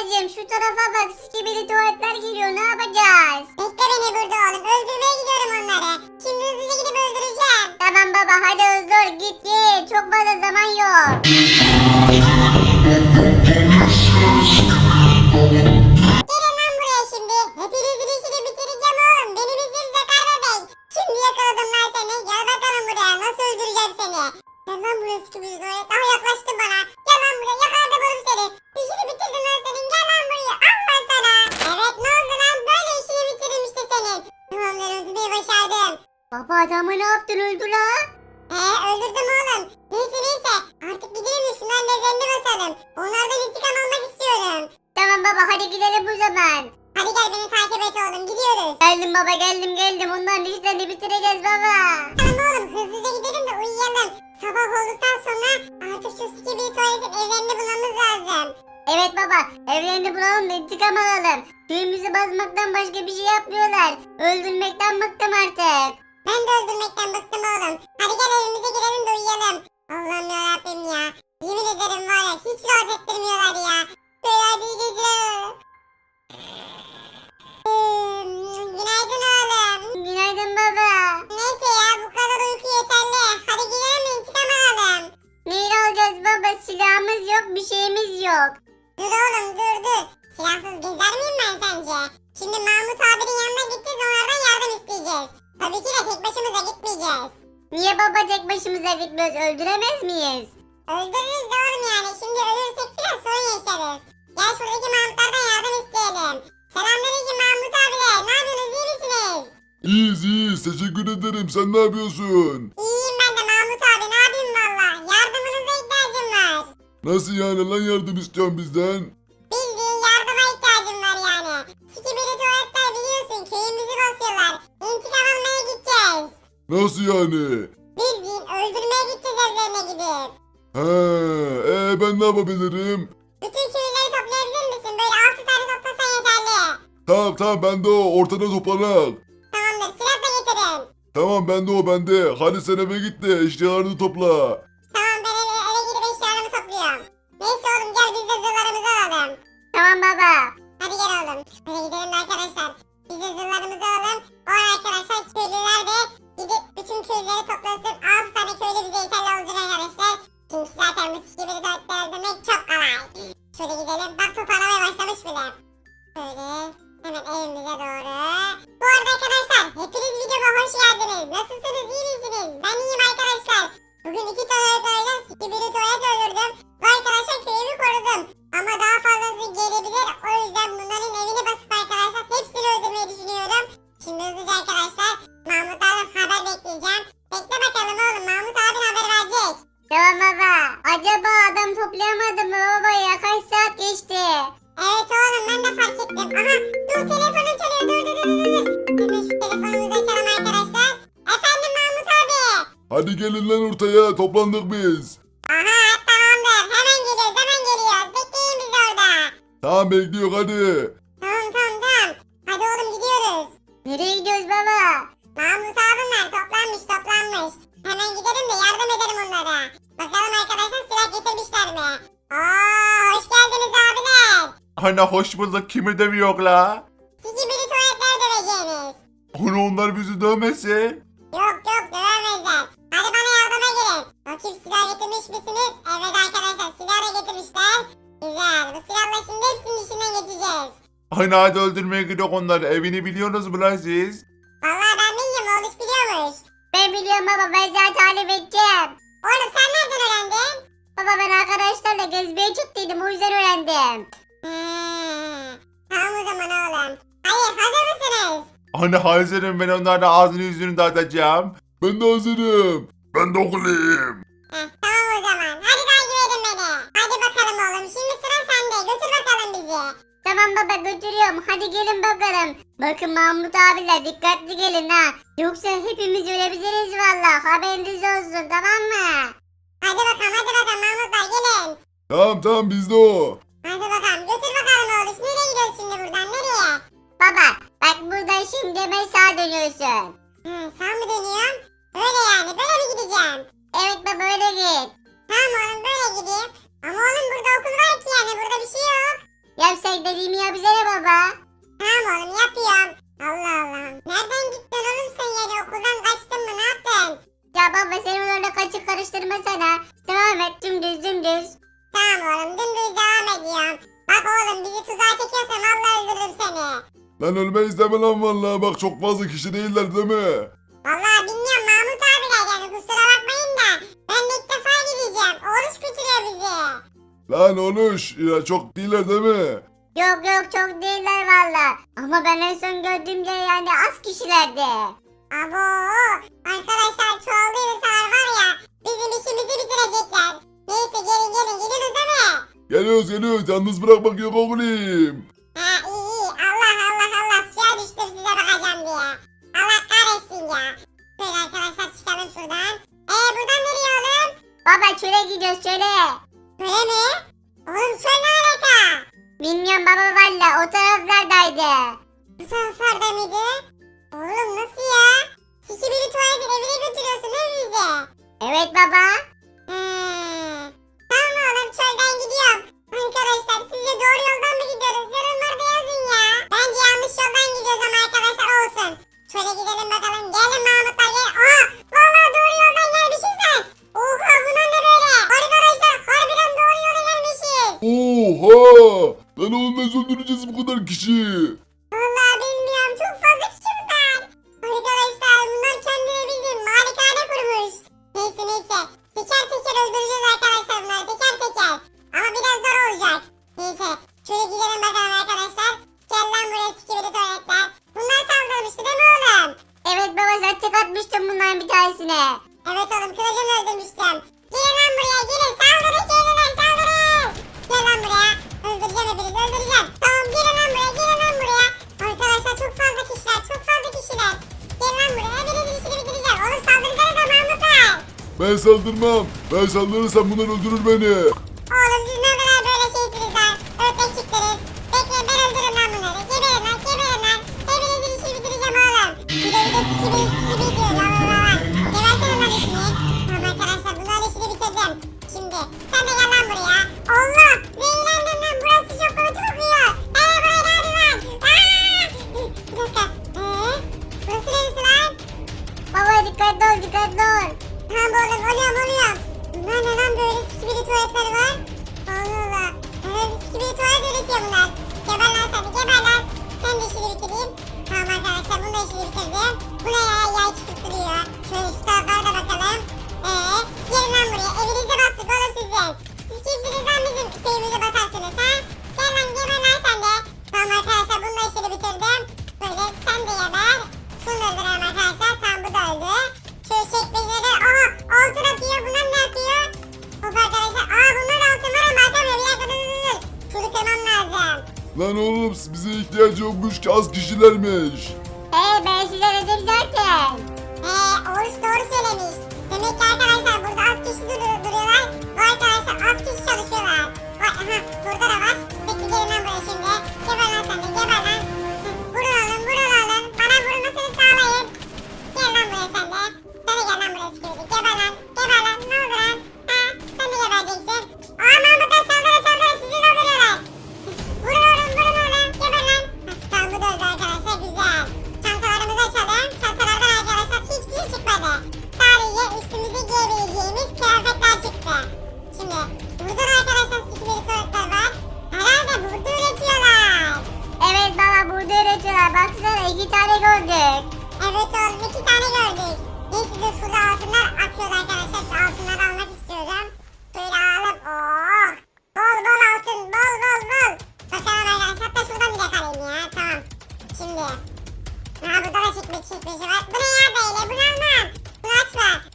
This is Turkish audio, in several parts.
babacığım şu tarafa bak sikibili tuvaletler geliyor ne yapacağız? Bekle beni burada oğlum. Öldürmeye gidiyorum onları. Şimdi hızlıca gidip öldüreceğim. Tamam baba hadi hızlı ol git git çok fazla zaman yok. Gelin lan buraya şimdi. Hepinizin işini bitireceğim oğlum. Benim isim Zakar Bebek. Şimdi yakaladım lan seni. Gel bakalım buraya. Nasıl öldüreceğim seni? Gel lan buraya sıkı bir tuvalet. Daha yaklaştın bana. Gel lan buraya. Yakaladım oğlum seni. İşini bitirdim lan Baba adamı ne yaptın öldü la? He öldürdüm oğlum. Neyse neyse. Artık gidelim de şunların evlerini basalım. Onlardan intikam almak istiyorum. Tamam baba hadi gidelim bu zaman. Hadi gel beni takip et oğlum. Gidiyoruz. Geldim baba geldim geldim onların işlerini bitireceğiz baba. Tamam oğlum hızlıca gidelim de uyuyalım. Sabah olduktan sonra artık şu skibidi tuvaletin evlerini bulmamız lazım. Evet baba evlerini bulalım da intikam alalım. Köyümüzü basmaktan başka bir şey yapmıyorlar. Öldürmekten bıktım artık. Ben de öldürmekten bıktım oğlum. Hadi gel evimize girelim de uyuyalım. Allah'ım yarabbim ya. Yemin ederim var ya hiç rahat ettirmiyorlar ya. Böyle hadi iyi geceler. Günaydın oğlum. Günaydın baba. Neyse ya bu kadar uyku yeterli. Hadi gidelim de intikam alalım. Neyi alacağız baba silahımız yok bir şeyimiz yok. Dur oğlum dur dur. Silahsız gezer miyim ben sence? Şimdi Mahmut abinin yanına gideceğiz isteyeceğiz. Tabii ki de tek başımıza gitmeyeceğiz. Niye baba tek başımıza gitmiyoruz öldüremez miyiz? Öldürürüz de oğlum yani. Şimdi ölürsek biraz sorun yaşarız. Gel şuradaki Mahmutlardan yardım isteyelim. Selamünaleyküm Mahmut abiler. Ne yapıyorsunuz iyi misiniz? İyiyiz iyiyiz teşekkür ederim sen ne yapıyorsun? İyiyim ben de Mahmut abi ne yapayım valla. Yardımınıza ihtiyacım var. Nasıl yani lan yardım istiyorsun bizden? Nasıl yani? Bildiğin öldürmeye gideceğiz evlerine gidip. He, ee, ben ne yapabilirim? Bütün köyleri toplayabilir misin? Böyle altı tane toplasan yeterli. Tamam tamam bende o ortada toplanak. Tamamdır silah da getirin. Tamam bende o bende. Hadi sen eve git de eşyalarını topla. Tamam ben eve, eve gidip eşyalarımı topluyorum. Neyse oğlum gel biz de zırhlarımızı alalım. Tamam baba. Hadi gel oğlum. Hadi gidelim de Hadi gelin lan ortaya toplandık biz. Aha tamamdır hemen geliyoruz hemen geliyoruz. Bekleyin bizi orada. Tamam bekliyor hadi. Tamam tamam tamam. Hadi oğlum gidiyoruz. Nereye gidiyoruz baba? Mahmut abimler toplanmış toplanmış. Hemen gidelim de yardım edelim onlara. Bakalım arkadaşlar silah getirmişler mi? Aa hoş geldiniz abiler. Ana hoş bulduk kimi dövüyor la? Sizi biri tuvaletler döveceğiniz. Onu onlar bizi dövmesin. Getirmiş misiniz? Evet arkadaşlar silah da getirmişler. Güzel bu silahla şimdi hepsinin işinden geçeceğiz. Ana hadi öldürmeye gidiyor onlar. Evini biliyorsunuz mu lan siz? Vallahi ben bilmiyorum oğluş biliyormuş. Ben biliyorum baba ben zaten tarif edeceğim. Oğlum sen nereden öğrendin? Baba ben arkadaşlarla gezmeye çıktıydım o yüzden öğrendim. Hmm, tamam o zaman oğlum. Hayır hazır mısınız? Ana hazırım ben onların ağzını yüzünü dağıtacağım. Ben de hazırım. Ben de okuluyum. Heh, tamam o zaman. Hadi takip edin beni. Hadi bakalım oğlum. Şimdi sıra sende. Götür bakalım bizi. Tamam baba götürüyorum hadi gelin bakalım. Bakın Mahmut abiler dikkatli gelin ha. Yoksa hepimiz ölebiliriz valla haberiniz olsun tamam mı? Hadi bakalım hadi bakalım Mahmutlar gelin. Tamam tamam bizde o. Hadi bakalım götür bakalım oğlum. Nereye gidiyoruz şimdi buradan nereye? Baba bak buradan şimdi hemen sağa dönüyorsun. Hı, sağ mı dönüyorum? Öyle yani böyle mi gideceğim? Evet baba öyle git. Tamam oğlum böyle gideyim. Ama oğlum burada okul var ki yani burada bir şey yok. Ya yapsak dediğimi yapsana baba. Tamam oğlum yapıyorum. Allah Allah. Nereden gittin oğlum sen yani okuldan kaçtın mı ne yaptın? Ya baba sen oralarda kaçık karıştırma sana. Devam et dümdüz dümdüz. Tamam oğlum dümdüz devam ediyorum. Bak oğlum bizi tuzağa çekiyorsan vallahi öldürürüm seni. Lan ölmeyiz deme lan valla bak çok fazla kişi değiller değil mi? Vallahi bilmiyorum Lan oluş ya çok değiller değil mi? Yok yok çok değiller valla. Ama ben en son gördüğümde yani az kişilerdi. Abo arkadaşlar çoğalıyorsalar var ya bizim işimizi bitirecekler. Neyse gelin gelin gidiyoruz değil mi? Geliyoruz geliyoruz yalnız bırakmak yok oğlum. Ha iyi iyi Allah Allah Allah suya düştüm size bakacağım diye. Allah kahretsin ya. Böyle arkadaşlar çıkalım şuradan. Eee buradan nereye oğlum? Baba çöle gidiyoruz çöle. Böyle mi? Oğlum şöyle ne? Bilmiyorum baba valla o taraflardaydı. Bu taraflarda mıydı? Oğlum nasıl ya? Sikibili tuvaletin evine götürüyorsun değil mi bizi? Evet baba. Hmm. Tamam oğlum çölden gidiyorum. Arkadaşlar sizce doğru yoldan mı gidiyoruz? Yorumlarda yazın ya. Bence yanlış yoldan gidiyoruz ama arkadaşlar olsun. Şöyle gidelim bakalım. Gelin Mahmutlar gel. Aa! Vallahi doğru yoldan gelmişiz lan. Oha bunlar ne böyle? Arkadaşlar harbiden doğru yola gelmişiz. Oha! Lan nasıl öldüreceğiz bu kadar kişi? Ben saldırmam. Ben saldırırsam bunlar öldürür beni. Oğlum bize ihtiyacı yokmuş ki az kişilermiş. Hey ben size dedim zaten. Eee Oruç doğru söylemiş. Demek ki arkadaşlar burada az kişi dur- duruyorlar. Bu arkadaşlar az kişi çalışıyorlar. Bak aha burada da var. Bekle gelin lan buraya şimdi. Geber lan sen de geber lan. Gördük. Evet oğlum iki tane gördük. Neyse dur şurada altınlar akıyor arkadaşlar. Şu altınları almak istiyorum. Şöyle alalım. Oh. Bol bol altın. Bol bol bol. Bakalım arkadaşlar. Hatta şuradan bir yakalayayım ya. Tamam. Şimdi. Ha burada da çekmek çekmeci var. Bu ne ya böyle? Bunu almam. Bunu açma.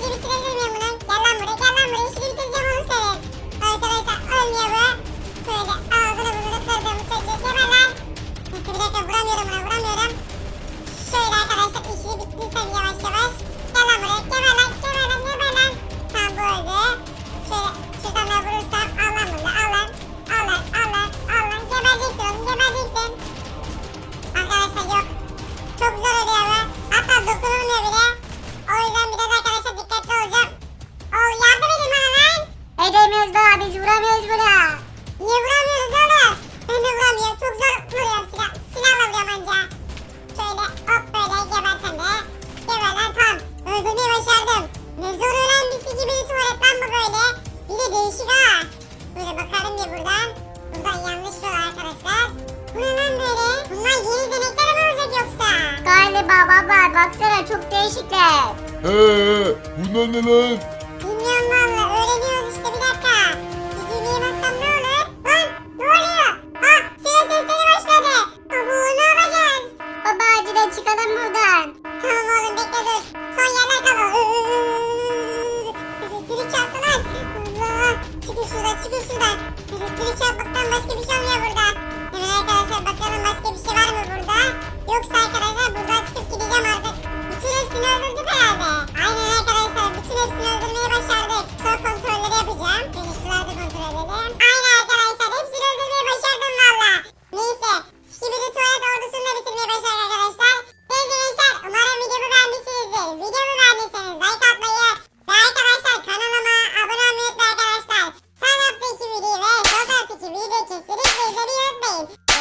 İşini bitirebilir miyim bunun? Gel lan buraya gel lan buraya işini bitireceğim oğlum senin. Arkadaşlar ölmüyor bu. Şöyle ağzını bunu kırdım bu çocuğu. Geber lan. Bir dakika vuramıyorum buna vuramıyorum. Şöyle arkadaşlar işini bitirsem yavaş yavaş. Ne zor ölen birisi gibi bir tuvalet lan bu böyle. Bir de değişik ha. Böyle bakarım ya buradan. Buradan yanlış yol arkadaşlar. Bu ne lan böyle? Bunlar yeni denekler mi olacak yoksa? Galiba baba baksana çok değişikler. He, bunlar ne lan?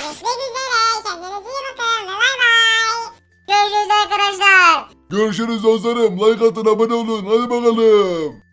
Görüşmek üzere. Kendinize iyi bakın bay bay. Görüşürüz arkadaşlar. Görüşürüz dostlarım. Like atın abone olun. Hadi bakalım.